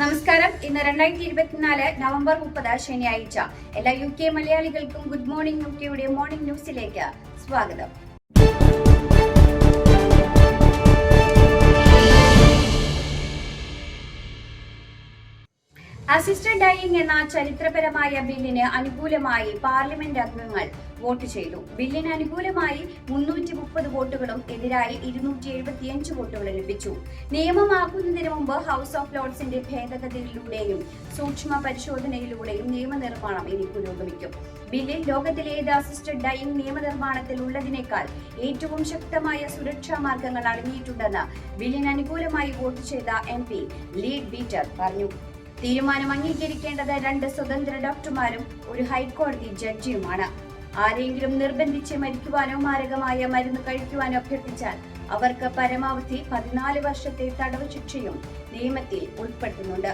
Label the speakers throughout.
Speaker 1: നമസ്കാരം. ഇന്ന് രണ്ടായിരത്തി ഇരുപത്തിനാല് നവംബർ മുപ്പത് ശനിയാഴ്ച. എല്ലാ യു കെ മലയാളികൾക്കും ഗുഡ് മോർണിംഗ് യു കെയുടെ മോർണിംഗ് ന്യൂസിലേക്ക് സ്വാഗതം. അസിസ്റ്റന്റ് ഡൈയിങ് എന്ന ചരിത്രപരമായ ബില്ലിന് അനുകൂലമായി പാർലമെന്റ് അംഗങ്ങൾ വോട്ട് ചെയ്തു. ബില്ലിന് അനുകൂലമായി മുന്നൂറ്റി മുപ്പത് വോട്ടുകളും എതിരായി ഇരുന്നൂറ്റി എഴുപത്തിയഞ്ച് വോട്ടുകളും ലഭിച്ചു. നിയമമാക്കുന്നതിന് മുമ്പ് ഹൗസ് ഓഫ് ലോർഡ്സിന്റെ ഭേദഗതിയിലൂടെയും സൂക്ഷ്മ പരിശോധനയിലൂടെയും നിയമനിർമ്മാണം ഇനി പുരോഗമിക്കും. ബില്ലിൽ ലോകത്തിലെ ഏത് അസിസ്റ്റഡ് ഡൈയിങ് നിയമനിർമ്മാണത്തിൽ ഉള്ളതിനേക്കാൾ ഏറ്റവും ശക്തമായ സുരക്ഷാ മാർഗങ്ങൾ അടങ്ങിയിട്ടുണ്ടെന്ന് ബില്ലിന് അനുകൂലമായി വോട്ട് ചെയ്ത എം പി ലീഡ് ബീറ്റർ പറഞ്ഞു. തീരുമാനം അംഗീകരിക്കേണ്ടത് രണ്ട് സ്വതന്ത്ര ഡോക്ടർമാരും ഒരു ഹൈക്കോടതി ജഡ്ജിയുമാണ്. ആരെങ്കിലും നിർബന്ധിച്ച് മരിക്കുവാനോ മാരകമായ മരുന്ന് കഴിക്കുവാനോ അഭ്യർത്ഥിച്ചാൽ അവർക്ക് പരമാവധി പതിനാല് വർഷത്തെ തടവ് ശിക്ഷയും നിയമത്തിൽ ഉൾപ്പെടുത്തുന്നുണ്ട്.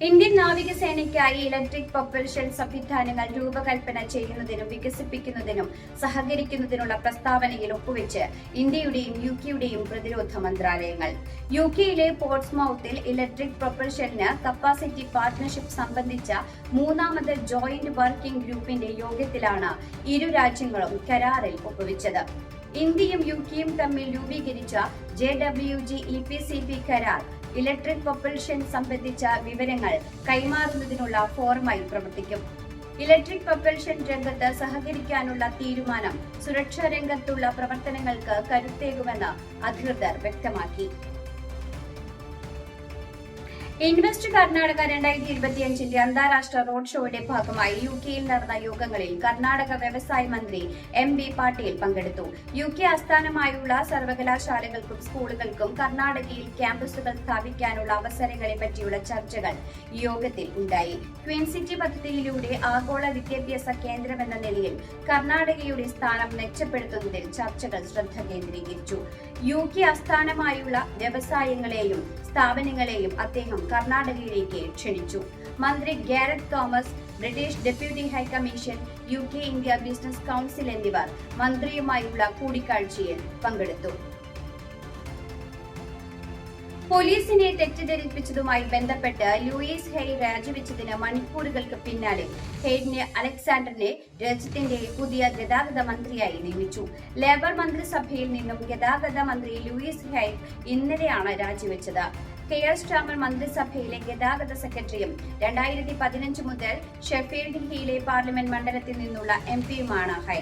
Speaker 1: ഇന്ത്യൻ നാവികസേനയ്ക്കായി ഇലക്ട്രിക് പ്രൊപ്പൽഷൻ സംവിധാനങ്ങൾ രൂപകൽപ്പന ചെയ്യുന്നതിനും വികസിപ്പിക്കുന്നതിനും സഹകരിക്കുന്നതിനുള്ള പ്രസ്താവനയിൽ ഒപ്പുവെച്ച് ഇന്ത്യയുടെയും യു കെയുടെയും പ്രതിരോധ മന്ത്രാലയങ്ങൾ. യു കെയിലെ പോർട്സ്മൌത്തിൽ ഇലക്ട്രിക് പ്രൊപ്പൽഷന് കപ്പാസിറ്റി പാർട്ട്ണർഷിപ്പ് സംബന്ധിച്ച മൂന്നാമത് ജോയിന്റ് വർക്കിംഗ് ഗ്രൂപ്പിന്റെ യോഗത്തിലാണ് ഇരു രാജ്യങ്ങളും കരാറിൽ ഒപ്പുവെച്ചത്. ഇന്ത്യയും യു കെയും തമ്മിൽ രൂപീകരിച്ച J W G E P C P കരാർ ഇലക്ട്രിക് പ്രൊപ്പൽഷൻ സംബന്ധിച്ച വിവരങ്ങൾ കൈമാറുന്നതിനുള്ള ഫോറമായി പ്രവർത്തിക്കും. ഇലക്ട്രിക് പ്രൊപ്പൽഷൻ രംഗത്ത് സഹകരിക്കാനുള്ള തീരുമാനം സുരക്ഷാ രംഗത്തുള്ള പ്രവർത്തനങ്ങൾക്ക് കരുത്തേകുമെന്ന് അധികൃതർ വ്യക്തമാക്കി. ഇൻവെസ്റ്റ് കർണാടക രണ്ടായിരത്തി ഇരുപത്തിയഞ്ചിന്റെ അന്താരാഷ്ട്ര റോഡ് ഷോയുടെ ഭാഗമായി യു കെയിൽ നടന്ന യോഗങ്ങളിൽ കർണാടക വ്യവസായ മന്ത്രി എം ബി പാട്ടീൽ പങ്കെടുത്തു. യു കെ ആസ്ഥാനമായുള്ള സർവകലാശാലകൾക്കും സ്കൂളുകൾക്കും കർണാടകയിൽ ക്യാമ്പസുകൾ സ്ഥാപിക്കാനുള്ള അവസരങ്ങളെ പറ്റിയുള്ള ചർച്ചകൾ യോഗത്തിൽ ഉണ്ടായി. ക്വീൻ സിറ്റി പദ്ധതിയിലൂടെ ആഗോള വിദ്യാഭ്യാസ കേന്ദ്രമെന്ന നിലയിൽ കർണാടകയുടെ സ്ഥാനം മെച്ചപ്പെടുത്തുന്നതിൽ ചർച്ചകൾ ശ്രദ്ധ കേന്ദ്രീകരിച്ചു. യു കെ ആസ്ഥാനമായുള്ള വ്യവസായങ്ങളെയും സ്ഥാപനങ്ങളെയും അദ്ദേഹം കർണാടകയിലേക്ക് ക്ഷണിച്ചു. മന്ത്രി Garrett Thomas British deputy high commission U K India business council എന്നിവർ മന്ത്രിയുമായുള്ള കൂടിക്കാഴ്ചയിൽ പങ്കെടുത്തു. പോലീസിനെ തെറ്റിദ്ധരിപ്പിച്ചതുമായി ബന്ധപ്പെട്ട് ലൂയിസ് ഹെയ് രാജിവെച്ചതിന് മണിക്കൂറുകൾക്ക് പിന്നാലെ ഹെയ്ഡിനെ അലക്സാണ്ടറിനെ രാജ്യത്തിന്റെ പുതിയ ഗതാഗത മന്ത്രിയായി നിയമിച്ചു. ലേബർ മന്ത്രിസഭയിൽ നിന്നും ഗതാഗത മന്ത്രി ലൂയിസ് ഹെയ് ഇന്നലെയാണ് രാജിവെച്ചത്. കെ എസ് സ്റ്റാമർ മന്ത്രിസഭയിലെ ഗതാഗത സെക്രട്ടറിയും രണ്ടായിരത്തി പതിനഞ്ച് മുതൽ ഷെഫീൽഡ് ഹിയിലെ പാർലമെന്റ് മണ്ഡലത്തിൽ നിന്നുള്ള എം പിയുമാണ് ഹൈ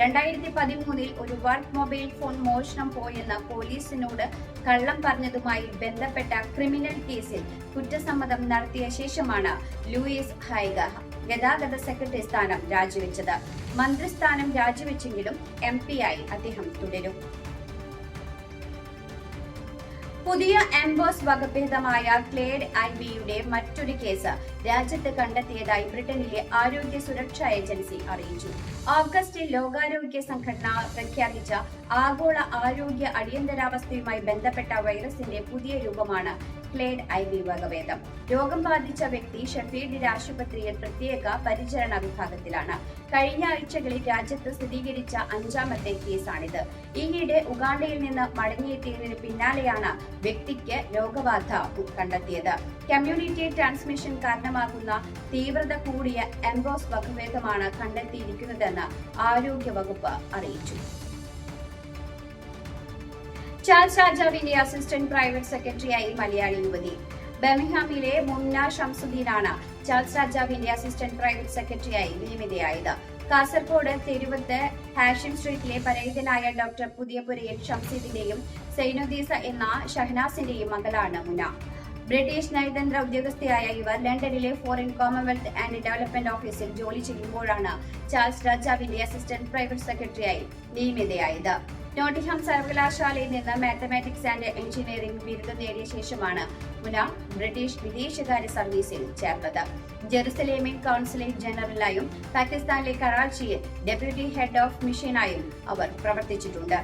Speaker 1: രണ്ടായിരത്തി പതിമൂന്നിൽ ഒരു വർക്ക് മൊബൈൽ ഫോൺ മോഷണം പോയെന്ന പോലീസിനോട് കള്ളം പറഞ്ഞതുമായി ബന്ധപ്പെട്ട ക്രിമിനൽ കേസിൽ കുറ്റസമ്മതം നടത്തിയ ശേഷമാണ് ലൂയിസ് ഹൈഗ ഗതാഗത സെക്രട്ടറി സ്ഥാനം രാജിവെച്ചത്. മന്ത്രിസ്ഥാനം രാജിവെച്ചെങ്കിലും എം ആയി അദ്ദേഹം തുടരും. പുതിയ എംബോസ് വകഭേദമായ ക്ലേഡ് ഐ ബിയുടെ മറ്റൊരു കേസ് രാജ്യത്ത് കണ്ടെത്തിയതായി ബ്രിട്ടനിലെ ആരോഗ്യ സുരക്ഷാ ഏജൻസി അറിയിച്ചു. ഓഗസ്റ്റിൽ ലോകാരോഗ്യ സംഘടന പ്രഖ്യാപിച്ച ആഗോള ആരോഗ്യ അടിയന്തരാവസ്ഥയുമായി ബന്ധപ്പെട്ട വൈറസിന്റെ പുതിയ രൂപമാണ് ക്ലേഡ് ഐ ബി വകഭേദം. രോഗം ബാധിച്ച വ്യക്തി ഷഫീഡിന്റെ ആശുപത്രിയിൽ പ്രത്യേക പരിചരണ വിഭാഗത്തിലാണ്. കഴിഞ്ഞ ആഴ്ചകളിൽ രാജ്യത്ത് സ്ഥിരീകരിച്ച അഞ്ചാമത്തെ കേസാണിത്. ഈയിടെ ഉഗാണ്ടയിൽ നിന്ന് മടങ്ങിയെത്തിയതിന് പിന്നാലെയാണ് വ്യക്തിക്ക് രോഗബാധ കണ്ടെത്തിയത്. കമ്മ്യൂണിറ്റി ട്രാൻസ്മിഷൻ കാരണമാകുന്ന തീവ്രത കൂടിയ എംബോസ് വകഭേദമാണ് കണ്ടെത്തിയിരിക്കുന്നതെന്ന് ആരോഗ്യ വകുപ്പ് അറിയിച്ചു. ചാൾസ് രാജാവിന്റെ അസിസ്റ്റന്റ് പ്രൈവറ്റ് സെക്രട്ടറിയായി മലയാളി യുവതി. ബെമിഹാമിലെ മുന്ന ഷംസുദ്ദീനാണ് ചാൾസ് രാജാവിന്റെ അസിസ്റ്റന്റ് പ്രൈവറ്റ് സെക്രട്ടറിയായി നിയമിതയായത്. കാസർഗോഡ് തെരുവത്ത് ഹാഷിം സ്ട്രീറ്റിലെ പരേതനായ ഡോക്ടർ പുതിയപുരയിൽ ഷംസീദിന്റെയും സൈനുദ്ദീസ എന്ന ഷഹനാസിന്റെയും മകളാണ് മുന ബ്രിട്ടീഷ് നയതന്ത്ര ഉദ്യോഗസ്ഥയായ ഇവർ ലണ്ടനിലെ ഫോറിൻ കോമൺവെൽത്ത് ആൻഡ് ഡെവലപ്മെന്റ് ഓഫീസിൽ ജോലി ചെയ്യുമ്പോഴാണ് ചാൾസ് രാജാവിന്റെ അസിസ്റ്റന്റ് പ്രൈവറ്റ് സെക്രട്ടറിയായി നിയമിതയായത്. നോട്ടിഹാം സർവകലാശാലയിൽ നിന്ന് മാത്തമാറ്റിക്സ് ആൻഡ് എഞ്ചിനീയറിംഗ് ബിരുദം നേടിയ ശേഷമാണ് മുന ബ്രിട്ടീഷ് വിദേശകാര്യ സർവീസിൽ ചേർന്നത്. ജെറുസലേമിൽ കൗൺസിലേറ്റ് ജനറലായും പാകിസ്ഥാനിലെ കറാച്ചിയിൽ ഡെപ്യൂട്ടി ഹെഡ് ഓഫ് മിഷനായും അവർ പ്രവർത്തിച്ചിട്ടുണ്ട്.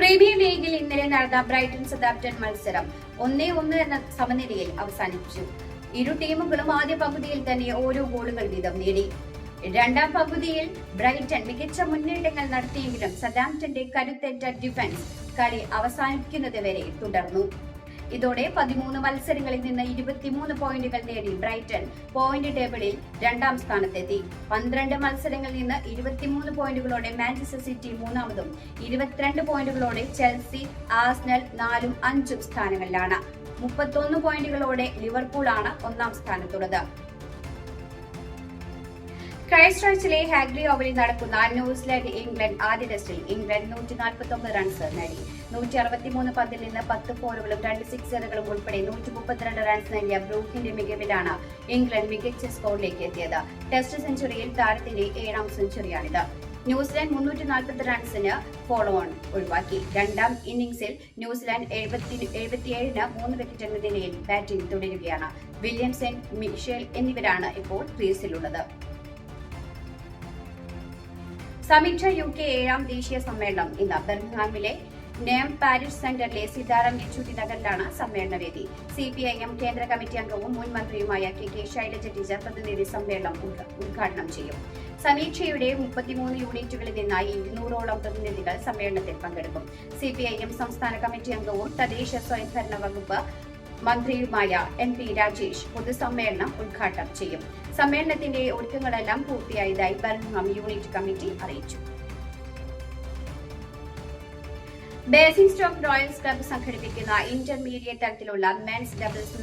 Speaker 1: പ്രീമിയർ ലീഗിൽ ഇന്നലെ നടന്ന ബ്രൈറ്റൺ സദാപ്റ്റൺ മത്സരം ഒന്നേ ഒന്ന് എന്ന സമനിലയിൽ അവസാനിച്ചു ഇരു ടീമുകളും ആദ്യ പകുതിയിൽ തന്നെ ഓരോ ഗോളുകൾ വീതം നേടി. രണ്ടാം പകുതിയിൽ ബ്രൈറ്റൺ മികച്ച മുന്നേറ്റങ്ങൾ നടത്തിയെങ്കിലും സദാംപ്ടന്റെ കരുത്തേറ്റ ഡിഫൻസ് കളി അവസാനിക്കുന്നത് വരെ തുടർന്നു. ഇതോടെ പതിമൂന്ന് മത്സരങ്ങളിൽ നിന്ന് ഇരുപത്തിമൂന്ന് പോയിന്റുകൾ നേടി ബ്രൈറ്റൺ പോയിന്റ് ടേബിളിൽ രണ്ടാം സ്ഥാനത്തെത്തി. പന്ത്രണ്ട് മത്സരങ്ങളിൽ നിന്ന് ഇരുപത്തിമൂന്ന് പോയിന്റുകളോടെ മാഞ്ചസ്റ്റർ സിറ്റി മൂന്നാമതും ഇരുപത്തിരണ്ട് പോയിന്റുകളോടെ ചെൽസി ആസ്നൽ നാലും അഞ്ചും സ്ഥാനങ്ങളിലാണ്. മുപ്പത്തൊന്ന് പോയിന്റുകളോടെ ലിവർപൂൾ ആണ് ഒന്നാം സ്ഥാനത്തുള്ളത്. ക്രൈസ്റ്റ് ചർച്ചിലെ ഹാഗ്ലി ഓവലിൽ നടക്കുന്ന ന്യൂസിലാൻഡ് ഇംഗ്ലണ്ട് ആദ്യ ടെസ്റ്റിൽ ഇംഗ്ലണ്ട് നൂറ്റി നാൽപ്പത്തി ഒമ്പത് റൺസ് നേടി. നൂറ്റി അറുപത്തിമൂന്ന് പന്തിൽ നിന്ന് പത്ത് ഫോറുകളും രണ്ട് സിക്സറുകളും ഉൾപ്പെടെ നൂറ്റി മുപ്പത്തിരണ്ട് റൺസ് നേടിയ ബ്രൂക്കിന്റെ മികവിലാണ് ഇംഗ്ലണ്ട് മികച്ച സ്കോറിലേക്ക് എത്തിയത്. ടെസ്റ്റ് സെഞ്ചുറിയിൽ താരത്തിന്റെ ഏഴാം സെഞ്ചുറിയാണിത് ന്യൂസിലാൻഡ് മുന്നൂറ്റി നാൽപ്പത്തി റൺസിന് ഫോളോ ഓൺ ഒഴിവാക്കി. രണ്ടാം ഇന്നിംഗ്സിൽ ന്യൂസിലാൻഡ് എഴുപത്തി എഴുപത്തിയേഴിന് മൂന്ന് വിക്കറ്റ് എന്ന നിലയിൽ ബാറ്റിംഗ് തുടരുകയാണ്. വില്യംസൺ മിഷേൽ എന്നിവരാണ് ഇപ്പോൾ ക്രീസിലുള്ളത് സമീക്ഷ യു കെ ഏഴാം ദേശീയ സമ്മേളനം ഇന്ന് ബെർമിംഗ്ഹാമിലെ നേം പാരിഷ് സെന്ററിലെ സീതാറാം യെച്ചൂരി നഗറിലാണ് സമ്മേളനവേദി സി പി ഐ എം കേന്ദ്ര കമ്മിറ്റി അംഗവും മുൻ മന്ത്രിയുമായ കെ കെ ശൈലജ ടീച്ചർ പ്രതിനിധി സമ്മേളനം ഉദ്ഘാടനം ചെയ്യും. സമീക്ഷയുടെ മുപ്പത്തിമൂന്ന് യൂണിറ്റുകളിൽ നിന്നായി ഇരുന്നൂറോളം പ്രതിനിധികൾ സമ്മേളനത്തിൽ പങ്കെടുക്കും. സി പി ഐ എം സംസ്ഥാന കമ്മിറ്റി അംഗവും തദ്ദേശ സ്വയംഭരണ വകുപ്പ് മന്ത്രിയുമായ എം പി രാജേഷ് പൊതുസമ്മേളനം ഉദ്ഘാടനം ചെയ്യും. സമ്മേളനത്തിന്റെ ഒരുക്കങ്ങളെല്ലാം പൂർത്തിയായതായി ബർമിംഗ്ഹാം യൂണിറ്റ് കമ്മിറ്റി അറിയിച്ചു. ബേസിംഗ് സ്റ്റോക്ക് റോയൽസ് ക്ലബ്ബ് സംഘടിപ്പിക്കുന്ന ഇന്റർമീഡിയറ്റ് തലത്തിലുള്ള മെൻസ് ഡബിൾസ്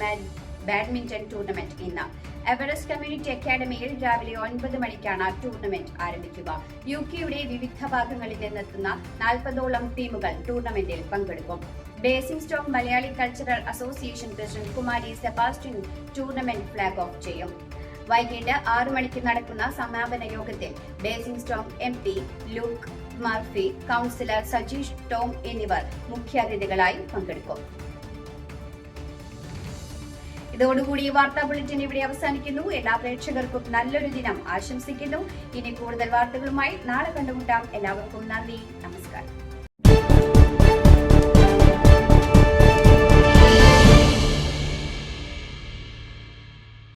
Speaker 1: ബാഡ്മിന്റൺ ടൂർണമെന്റ് ഇന്ന്. എവറസ്റ്റ് കമ്മ്യൂണിറ്റി അക്കാദമിയിൽ രാവിലെ ഒൻപത് മണിക്കാണ് ടൂർണമെന്റ് ആരംഭിക്കുക. യു കെയുടെ വിവിധ ഭാഗങ്ങളിൽ നിന്നെത്തുന്ന നാൽപ്പതോളം ടീമുകൾ ടൂർണമെന്റിൽ പങ്കെടുക്കും. Basingstoke Malayali cultural association president Kumari Sebastian tournament flag off ചെയ്യും. വൈകിട്ട് ആറു മണിക്ക് നടക്കുന്ന സമാപന യോഗത്തിൽ Basingstoke M P Luke Murphy councillor Sajeesh Tom എന്നിവർ മുഖ്യാതിഥികളായി പങ്കെടുക്കും. ഇതോടുകൂടി വാർത്താ ബുള്ളറ്റിൻ ഇവിടെ അവസാനിക്കുന്നു. എല്ലാ പ്രേക്ഷകർക്കും നല്ലൊരു ദിനം ആശംസിക്കുന്നു. ഇനി കൂടുതൽ വാർത്തകളുമായി നാളെ കണ്ടുമുട്ടാം. എല്ലാവർക്കും നന്ദി. നമസ്കാരം.